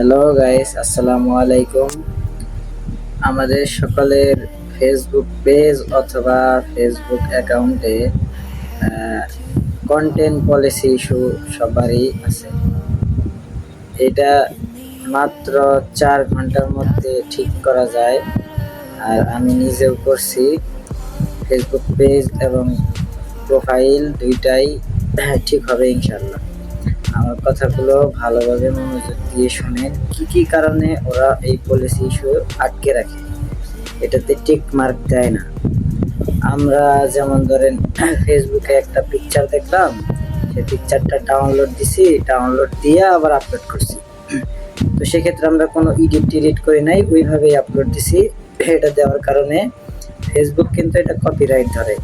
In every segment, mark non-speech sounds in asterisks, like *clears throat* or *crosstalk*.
Hello guys আসসালামু আলাইকুম আমাদের সকলের ফেসবুক পেজ অথবা ফেসবুক অ্যাকাউন্টে কন্টেন্ট পলিসি ইস্যু সবারই আছে। এটা মাত্র চার ঘণ্টার মধ্যে ঠিক করা যায়। আর আমি নিজেও করছি। ফেসবুক পেজ এবং প্রোফাইল দুইটাই ঠিক হবে ইনশাল্লাহ আমার কথাগুলো ভালোভাবে মনোযোগ দিয়ে শোনেন। কি কি কারণে ওরা এই পলিসি ইস্যু আটকে রাখে? এটাতে টিক মার্ক দেয় না। আমরা যেমন ধরেন *clears throat* ফেসবুকে একটা পিকচার দেখলাম, সেই পিকচারটা ডাউনলোড দিছি ডাউনলোড দিয়ে আবার আপলোড করছি। *clears throat* তো সেক্ষেত্রে আমরা কোনো এডিট টিডিট করি নাই, ওইভাবেই আপলোড দিছি। *clears throat* এটা দেওয়ার কারণে ফেসবুক কিন্তু এটা কপিরাইট ধরে।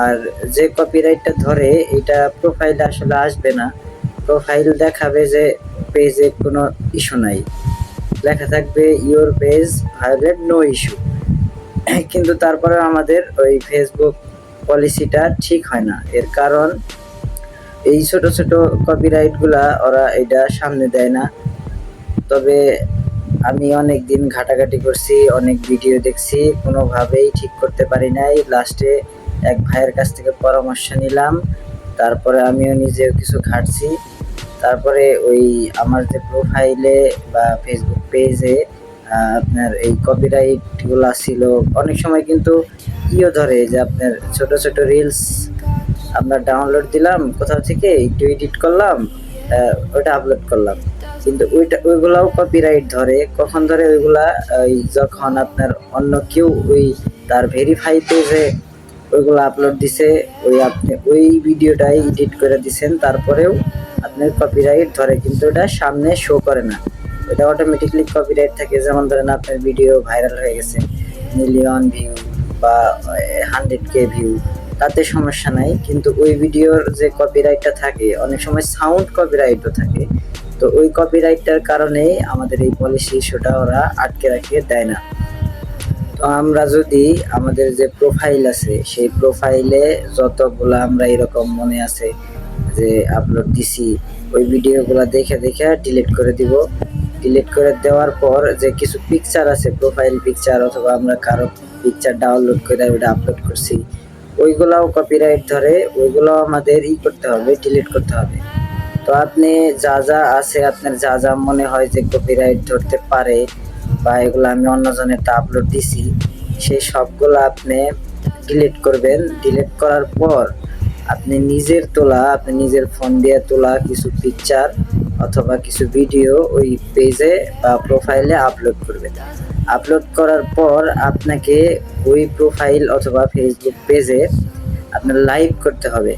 আর যে কপিরাইটটা ধরে, এটা প্রোফাইলে আসলে আসবে না। প্রোফাইল দেখাবে যে পেজে কোনো ইস্যু নাই। লেখা থাকবে your page violate no issue কিন্তু তারপরে আমাদের ওই ফেসবুক পলিসিটা ঠিক হয় না। এর কারণ, এই ছোট ছোট কপিরাইটগুলা ওরা এটা সামনে দেয় না। তবে আমি অনেক দিন ঘাটাঘাটি করছি, অনেক ভিডিও দেখছি, কোনোভাবেই ঠিক করতে পারি নাই। লাস্টে এক ভাইয়ের কাছ থেকে পরামর্শ নিলাম, তারপরে আমিও নিজেও কিছু ঘাটছি। তারপরে ওই আমার যে প্রোফাইলে বা ফেসবুক পেজে আপনার এই কপিরাইটগুলো ছিল। অনেক সময় কিন্তু ইও ধরে যে আপনার ছোট ছোট রিলস আপনার ডাউনলোড দিলাম, কোথাও থেকে একটু এডিট করলাম ওটা আপলোড করলাম। কিন্তু ওইটা, ওইগুলাও কপিরাইট ধরে। কখন ধরে ওইগুলা, ওই যখন আপনার অন্য কেউ ওই তার ভেরিফাই পেজে ওইগুলো আপলোড দিছে, ওই আপনি, ওই ভিডিওটাই এডিট করে দিছেন, তারপরেও আপনার কপিরাইট ধরে, কিন্তু ওটা সামনে শো করে না। ওটা অটোমেটিকলি কপিরাইট থাকে, যেমন ধরেন আপনার ভিডিও ভাইরাল হয়ে গেছে মিলিয়ন ভিউ বা হান্ড্রেড কে ভিউ তাতে সমস্যা নাই। কিন্তু ওই ভিডিওর যে কপিরাইটটা থাকে, অনেক সময় সাউন্ড কপিরাইটও থাকে। তো ওই কপিরাইটটার কারণেই আমাদের এই পলিসি ইস্যুটা ওরা আটকে রাখিয়ে দেয় না। তো আমরা যদি আমাদের যে প্রোফাইল আছে, সেই প্রোফাইলে যতগুলো আমরা এরকম মনে আছে যে আপলোড দিছি, ওই ভিডিওগুলো দেখে দেখে ডিলিট করে দিব। ডিলিট করে দেওয়ার পর যে কিছু পিকচার আছে প্রোফাইল পিকচার অথবা আমরা কারও পিকচার ডাউনলোড করে ওটা আপলোড করছি। ওইগুলাও কপিরাইট ধরে, ওইগুলাও আমাদের ই করতে হবে ডিলিট করতে হবে। তো আপনি যা যা আছে, আপনার যা যা মনে হয় যে কপিরাইট ধরতে পারে বা এগুলো আমি অন্যজনেরটা আপলোড দিছি, সেই সবগুলো আপনি ডিলিট করবেন। ডিলিট করার পর আপনি নিজের তোলা, আপনি নিজের ফোন দিয়ে তোলা কিছু পিকচার অথবা কিছু ভিডিও ওই পেজে বা প্রোফাইলে আপলোড করবেন। আপলোড করার পর আপনাকে ওই প্রোফাইল অথবা ফেসবুক পেজে আপনার লাইভ করতে হবে।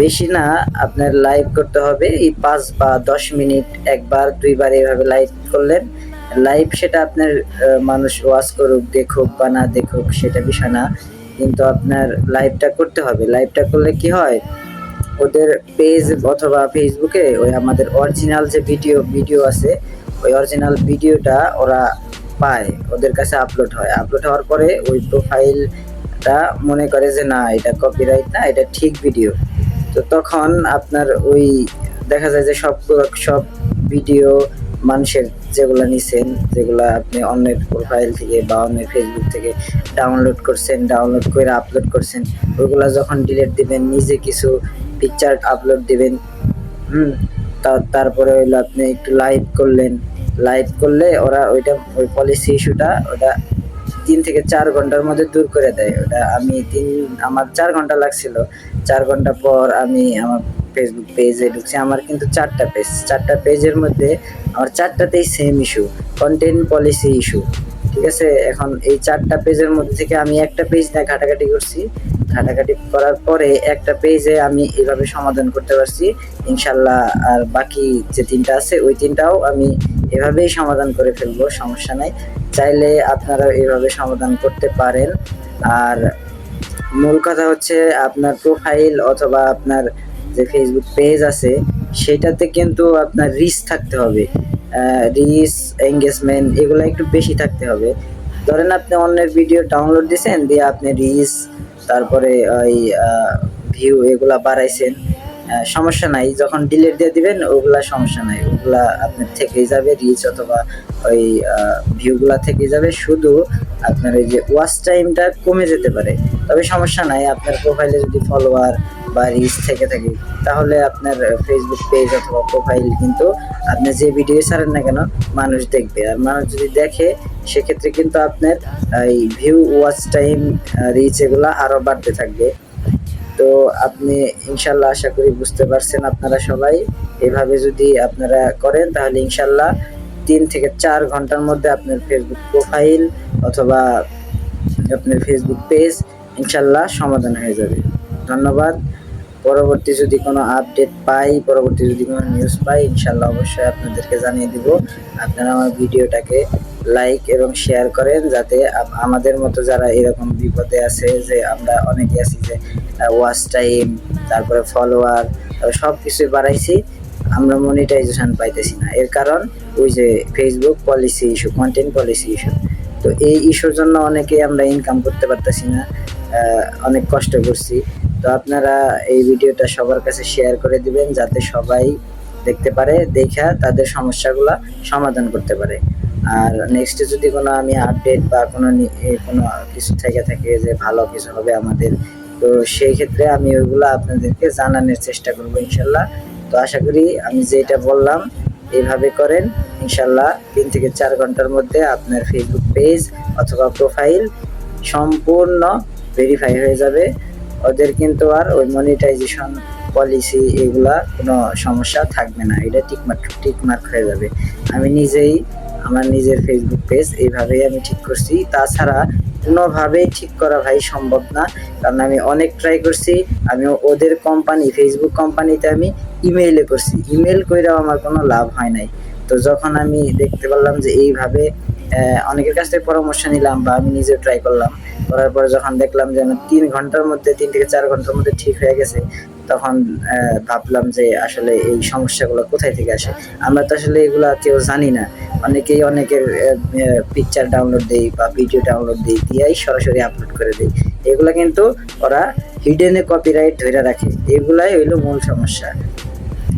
বেশি না, আপনার লাইভ করতে হবে এই পাঁচ বা দশ মিনিট, একবার, দুইবার এইভাবে লাইভ করলেন। লাইভ সেটা আপনার মানুষ ওয়াচ করুক, দেখুক বা না দেখুক, সেটা বিষয় না। কিন্তু আপনার লাইভটা করতে হবে। লাইভটা করলে কি হয়? ওদের পেজ অথবা ফেসবুকে ওই আমাদের অরিজিনাল যে ভিডিও ভিডিও আছে, ওই অরিজিনাল ভিডিওটা ওরা পায়, ওদের কাছে আপলোড হয়। আপলোড হওয়ার পরে ওই প্রোফাইলটা মনে করে যে, না, এটা কপিরাইট না, এটা ঠিক ভিডিও তো তখন আপনার ওই দেখা যায় যে সব সব ভিডিও মানুষের যেগুলো নিছেন, যেগুলো আপনি অন্যের প্রোফাইল থেকে বা অন্যের ফেসবুক থেকে ডাউনলোড করছেন ডাউনলোড করে আপলোড করছেন, ওইগুলো যখন ডিলেট দিবেন, নিজে কিছু পিকচার আপলোড দিবেন, হুম তারপরে হইল আপনি একটু লাইভ করলেন লাইভ করলে ওরা ওইটা, ওই পলিসি ইস্যুটা ওটা তিন থেকে চার ঘণ্টার মধ্যে দূর করে দেয়। ওটা আমি তিন, আমার চার ঘণ্টা লাগছিল। চার ঘণ্টা পর আমি আমার ফেসবুক পেজে ঢুকছি, আমার কিন্তু চারটা পেজ চারটা পেজের মধ্যে আমার চারটাতেই same issue content policy issue ঠিক আছে? এখন এই চারটা পেজের মধ্যে থেকে আমি একটা পেজ নিয়ে ঘাটাঘাটি করছি, ঘাটাঘাটি করার পরে একটা পেজে আমি এভাবে সমাধান করতে পারছি, ইনশাল্লাহ আর বাকি যে তিনটা আছে, ওই তিনটাও আমি এভাবেই সমাধান করে ফেলব, সমস্যা নাই। চাইলে আপনারা এভাবে সমাধান করতে পারেন। আর মূল কথা হচ্ছে আপনার প্রোফাইল অথবা আপনার যে ফেসবুক পেজ আছে, সেটাতে কিন্তু আপনার রিচ থাকতে হবে। রিচ এঙ্গেজমেন্ট এগুলো একটু বেশি থাকতে হবে। ধরেন আপনি অন্যের ভিডিও ডাউনলোড দিয়েছেন দিয়ে আপনি রিচ তারপরে ওই ভিউ এগুলা বাড়াইছেন। সমস্যা নাই, যখন ডিলিট দিয়ে দিবেন, ওগুলা সমস্যা নাই। ওগুলা আপনার থেকেই যাবে রিচ অথবা ওই ভিউগুলা থেকে যাবে। শুধু আপনার ওই যে ওয়াচ টাইমটা কমে যেতে পারে। তবে সমস্যা নাই, আপনার প্রোফাইলে যদি ফলোয়ার বা রিচ থেকে থাকে, তাহলে আপনার ফেসবুক পেজ অথবা প্রোফাইল কিন্তু আপনি যে ভিডিও ছাড়েন না কেন, মানুষ দেখবে। আর মানুষ যদি দেখে, সেক্ষেত্রে কিন্তু আপনার এই ভিউ ওয়াচ টাইম রিচ এগুলা আরও বাড়তে থাকবে। তো আপনি ইনশাল্লাহ আশা করি বুঝতে পারছেন আপনারা সবাই। এভাবে যদি আপনারা করেন, তাহলে ইনশাল্লাহ তিন থেকে চার ঘণ্টার মধ্যে আপনার ফেসবুক প্রোফাইল অথবা আপনার ফেসবুক পেজ ইনশাল্লাহ সমাধান হয়ে যাবে। ধন্যবাদ। পরবর্তী যদি কোনো আপডেট পাই, পরবর্তী যদি কোনো নিউজ পাই ইনশাল্লাহ অবশ্যই আপনাদেরকে জানিয়ে দিব। আপনারা আমার ভিডিওটাকে লাইক এবং শেয়ার করেন, যাতে আমাদের মতো যারা এরকম বিপদে আছে, যে আমরা অনেকে আছি যে ওয়াচ টাইম তারপরে ফলোয়ার সব কিছুই বাড়াইছি, আমরা মনিটাইজেশন পাইতেছি না। এর কারণ ওই যে Facebook policy issue content policy issue তো এই ইস্যুর জন্য অনেকে আমরা ইনকাম করতে পারতেছি না অনেক কষ্ট করছি। তো আপনারা এই ভিডিওটা সবার কাছে শেয়ার করে দিবেন, যাতে সবাই দেখতে পারে, দেখা তাদের সমস্যাগুলো সমাধান করতে পারে। আর নেক্সটে যদি কোনো আমি আপডেট বা কোনো কোনো কিছু থেকে থাকে যে ভালো কিছু হবে আমাদের, তো সেই ক্ষেত্রে আমি ওইগুলো আপনাদেরকে জানানোর চেষ্টা করব ইনশাল্লাহ। তো আশা করি আমি যেটা বললাম এইভাবে করেন, ইনশাল্লাহ তিন থেকে চার ঘণ্টার মধ্যে আপনার ফেসবুক পেজ অথবা প্রোফাইল সম্পূর্ণ ভেরিফাই হয়ে যাবে। ওদের কিন্তু আর ওই মনিটাইজেশন পলিসি এগুলা কোনো সমস্যা থাকবে না। এটা টিকমার্ক টিকমার্ক হয়ে যাবে। আমি নিজেই, আমার নিজের ফেসবুক পেজ এইভাবেই আমি ঠিক করছি। তাছাড়া কোনোভাবেই ঠিক করা ভাই সম্ভব না। কারণ আমি অনেক ট্রাই করছি। আমি ওদের কোম্পানি ফেসবুক কোম্পানিতে আমি ইমেইলে করছি। ইমেল কইরাও আমার কোনো লাভ হয় নাই। তো যখন আমি দেখতে পারলাম যে এইভাবে অনেকের কাছ থেকে পরামর্শ নিলাম বা আমি নিজে ট্রাই করলাম। করার পরে যখন দেখলাম যে তিন ঘণ্টার মধ্যে, তিন থেকে চার ঘণ্টার মধ্যে ঠিক হয়ে গেছে, তখন ভাবলাম যে আসলে এই সমস্যাগুলো কোথায় থেকে আসে? আমরা তো আসলে এগুলা কেউ জানি না। অনেকেই অনেকের পিকচার ডাউনলোড দিই বা ভিডিও ডাউনলোড দিই, দিয়েই সরাসরি আপলোড করে দিই। এগুলা কিন্তু ওরা হিডেনে কপিরাইট ধরে রাখে। এগুলাই হইল মূল সমস্যা।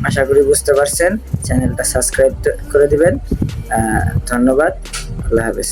আশা করি বুঝতে পারছেন। চ্যানেলটা সাবস্ক্রাইব করে দিবেন। ধন্যবাদ। আল্লাহ হাফেজ